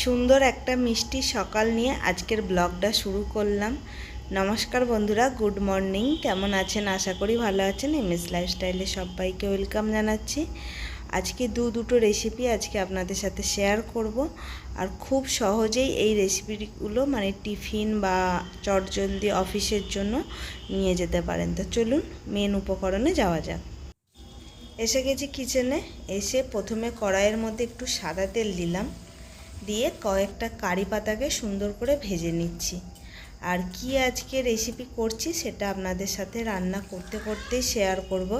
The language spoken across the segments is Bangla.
সুন্দর একটা মিষ্টি সকাল নিয়ে আজকের ব্লগটা শুরু করলাম। নমস্কার বন্ধুরা, গুড মর্নিং। কেমন আছেন? আশা করি ভালো আছেন। এম এস লাইফস্টাইলে সবাইকে ওয়েলকাম জানাচ্ছি। আজকে দু দুটো রেসিপি আজকে আপনাদের সাথে শেয়ার করব। আর খুব সহজেই এই রেসিপিগুলো মানে টিফিন বা চটজলদি অফিসের জন্য নিয়ে যেতে পারেন। তো চলুন, মেন উপকরণে যাওয়া যাক। এসে গেছি কিচেনে। এসে প্রথমে কড়াইয়ের মধ্যে একটু সাদা তেল দিলাম। দিয়ে কয়েকটা কারি পাতাকে সুন্দর করে ভেজে নিচ্ছি। আর কি আজকে রেসিপি করছি সেটা আপনাদের সাথে রান্না করতে করতেই শেয়ার করব।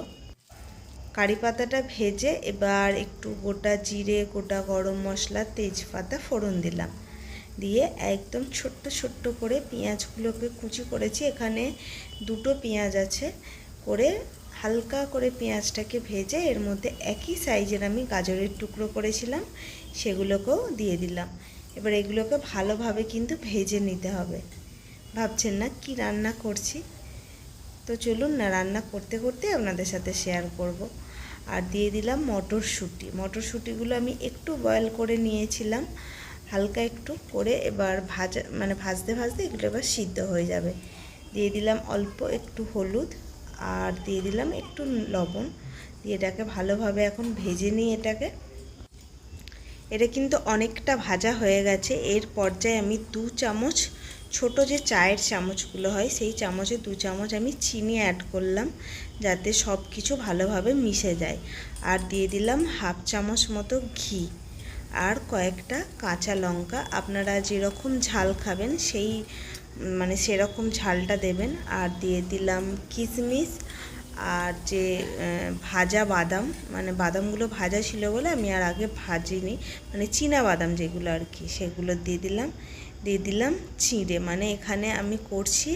কারি পাতাটা ভেজে এবার একটু গোটা জিরে, গোটা গরম মশলা, তেজপাতা ফোড়ন দিলাম। দিয়ে একদম ছোট্ট ছোট্ট করে পেঁয়াজগুলোকে কুচি করেছি। এখানে দুটো পেঁয়াজ আছে, করে হালকা করে পেঁয়াজটাকে ভেজে এর মধ্যে একই সাইজের আমি গাজরের টুকরো করেছিলাম, সেগুলোকেও দিয়ে দিলাম। এবার এগুলোকে ভালোভাবে কিন্তু ভেজে নিতে হবে। ভাবছেন না কি রান্না করছি? তো চলুন না, রান্না করতে করতে আপনাদের সাথে শেয়ার করব। আর দিয়ে দিলাম মটরশুঁটি। মটরশুঁটিগুলো আমি একটু বয়েল করে নিয়েছিলাম। হালকা একটু করে এবার ভাজা মানে ভাজতে ভাজতে এগুলো এবার সিদ্ধ হয়ে যাবে। দিয়ে দিলাম অল্প একটু হলুদ। আর দিয়ে দিলাম একটু লবণ। দিয়ে এটাকে ভালোভাবে এখন ভেজে নিই এটাকে। এটা কিন্তু অনেকটা ভাজা হয়ে গেছে। এর পর্যায়ে আমি দু চামচ, ছোট যে চায়ের চামচগুলো হয়, সেই চামচে দু চামচ আমি চিনি অ্যাড করলাম, যাতে সব কিছু ভালোভাবে মিশে যায়। আর দিয়ে দিলাম হাফ চামচ মতো ঘি আর কয়েকটা কাঁচা লঙ্কা। আপনারা যেরকম ঝাল খাবেন, সেই মানে সেরকম ঝালটা দেবেন। আর দিয়ে দিলাম কিশমিশ আর যে ভাজা বাদাম। মানে বাদামগুলো ভাজা ছিল বলে আমি আর আগে ভাজিনি। মানে চীনা বাদাম যেগুলো আর কি, সেগুলো দিয়ে দিলাম। দিয়ে দিলাম চিঁড়ে। মানে এখানে আমি করছি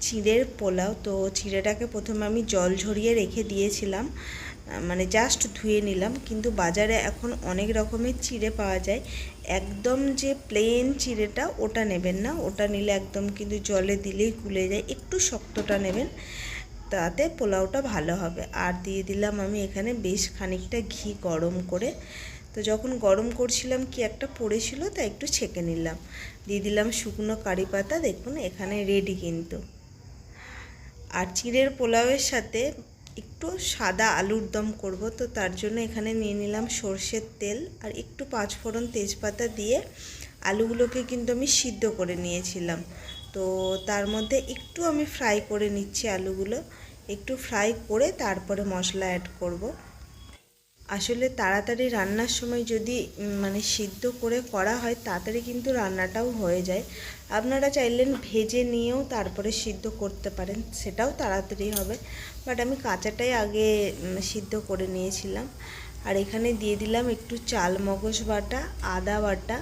চিঁড়ের পোলাও। তো চিঁড়েটাকে প্রথমে আমি জল ঝরিয়ে রেখে দিয়েছিলাম। মানে জাস্ট ধুয়ে নিলাম। কিন্তু বাজারে এখন অনেক রকমের চিড়ে পাওয়া যায়। একদম যে প্লেন চিড়েটা ওটা নেবেন না। ওটা নিলে একদম কিন্তু জলে দিলেই গুলে যায়। একটু শক্তটা নেবেন, তাতে পোলাওটা ভালো হবে। আর দিয়ে দিলাম আমি এখানে বেশ খানিকটা ঘি গরম করে। তো যখন গরম করছিলাম কি একটা পড়েছিল তা একটু ছেঁকে নিলাম। দিয়ে দিলাম শুকনো কারি পাতা। দেখুন, এখানে রেডি কিন্তু। আর চিড়ের পোলাওয়ের সাথে একটু সাদা আলুর দম করব, তো তার জন্য এখানে নিয়ে নিলাম সর্ষের তেল আর একটু পাঁচফোড়ন তেজপাতা দিয়ে আলুগুলোকে কিন্তু আমি সিদ্ধ করে নিয়েছিলাম। তো তার মধ্যে একটু আমি ফ্রাই করে নিচ্ছি আলুগুলো, একটু ফ্রাই করে তারপরে মশলা অ্যাড করব। আসলে তাড়াতাড়ি রান্নার সময় যদি মানে সিদ্ধ করে করা হয়, তাড়াতাড়ি কিন্তু রান্নাটাও হয়ে যায়। আপনারা চাইলেন ভেজে নিয়েও তারপরে সিদ্ধ করতে পারেন, সেটাও তাড়াতাড়ি হবে। বাট আমি কাঁচাটাই আগে সিদ্ধ করে নিয়েছিলাম। আর এখানে দিয়ে দিলাম একটু চাল মগজ বাটা, আদা বাটা,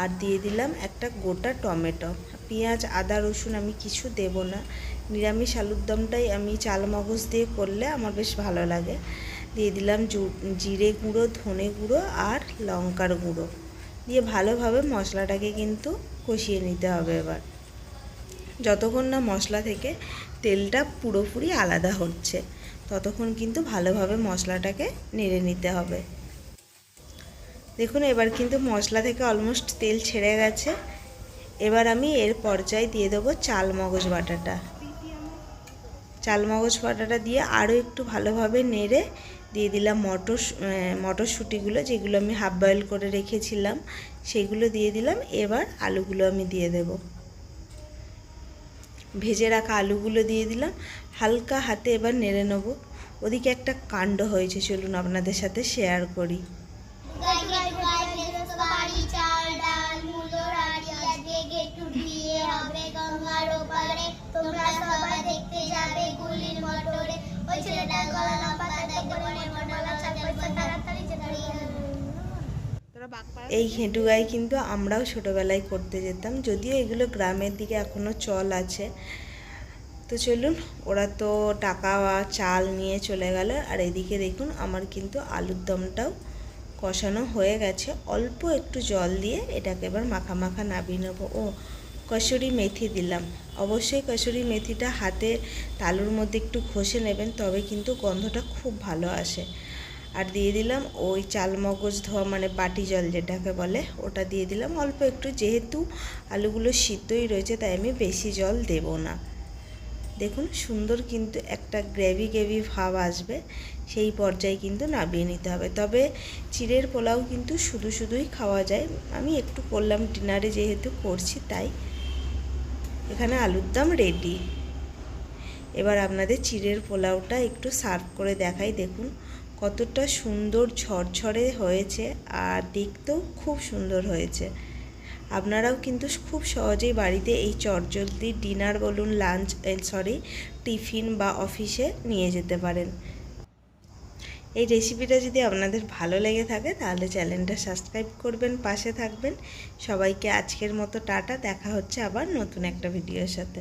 আর দিয়ে দিলাম একটা গোটা টমেটো। পেঁয়াজ, আদা, রসুন আমি কিছু দেব না। নিরামিষ আলুর দমটাই আমি চাল মগজ দিয়ে করলে আমার বেশ ভালো লাগে। দিয়ে দিলাম জিরে গুঁড়ো, ধনে গুঁড়ো আর লঙ্কার গুঁড়ো। দিয়ে ভালোভাবে মশলাটাকে কিন্তু কষিয়ে নিতে হবে এবার। যতক্ষণ না মশলা থেকে তেলটা পুরোপুরি আলাদা হচ্ছে, ততক্ষণ কিন্তু ভালোভাবে মশলাটাকে নেড়ে নিতে হবে। দেখুন, এবার কিন্তু মশলা থেকে অলমোস্ট তেল ছেড়ে গেছে। এবার আমি এর পর্যায়ে দিয়ে দেবো চাল মগজ বাটাটা। চাল মগজ বাটাটা দিয়ে আরও একটু ভালোভাবে নেড়ে দিয়ে দিলাম মটর মটরশুঁটিগুলো যেগুলো আমি হাফ বয়েল করে রেখেছিলাম, সেগুলো দিয়ে দিলাম। এবার আলুগুলো আমি দিয়ে দেব। ভেজে রাখা আলুগুলো দিয়ে দিলাম। হালকা হাতে এবার নেড়ে নেব। ওদিকে একটা কাণ্ড হয়েছে, চলুন আপনাদের সাথে শেয়ার করি। তোমরা সবাই দেখতে যাবে গুলির মোটরে। ওই ছেলেটা গলা লম্বা তাদের করে মোটর চাপে তাড়াতাড়ি এই ঘেঁটু গাই কিন্তু আমরাও ছোটোবেলায় করতে যেতাম, যদিও এগুলো গ্রামের দিকে এখনও চল আছে। তো চলুন, ওরা তো টাকা চাল নিয়ে চলে গেল, আর এদিকে দেখুন আমার কিন্তু আলুর দমটাও কষানো হয়ে গেছে। অল্প একটু জল দিয়ে এটাকে এবার মাখা মাখা নাবিয়ে নেব। ও কসুরি মেথি দিলাম। অবশ্যই কসুরি মেথিটা হাতে তালুর মধ্যে একটু ঘষে নেবেন, তবে কিন্তু গন্ধটা খুব ভালো আসে। আর দিয়ে দিলাম ওই চাল মগজ ধোয়া মানে বাটি জল যেটাকে বলে, ওটা দিয়ে দিলাম। অল্প একটু, যেহেতু আলুগুলো সিদ্ধই রয়েছে, তাই আমি বেশি জল দেব না। দেখুন, সুন্দর কিন্তু একটা গ্রেভি গ্রেভি ভাব আসবে, সেই পর্যায়ে কিন্তু নামিয়ে নিতে হবে। তবে চিড়ের পোলাও কিন্তু শুধু শুধুই খাওয়া যায়। আমি একটু করলাম, ডিনারে যেহেতু করছি, তাই এখানে আলুর দাম রেডি এবার আপনাদের চিড়ের পোলাওটা একটু সার্ভ করে দেখাই, দেখুন কতটা সুন্দর ঝরঝরে হয়েছে আর দেখতেও খুব সুন্দর হয়েছে। আপনারাও কিন্তু খুব সহজেই বাড়িতে এই চটজলদি ডিনার বলুন লাঞ্চ সরি টিফিন বা অফিসে নিয়ে যেতে পারেন। এই রেসিপিটা যদি আপনাদের ভালো লেগে থাকে, তাহলে চ্যানেলটা সাবস্ক্রাইব করবেন, পাশে থাকবেন। সবাইকে আজকের মতো টাটা, দেখা হচ্ছে আবার নতুন একটা ভিডিওর সাথে।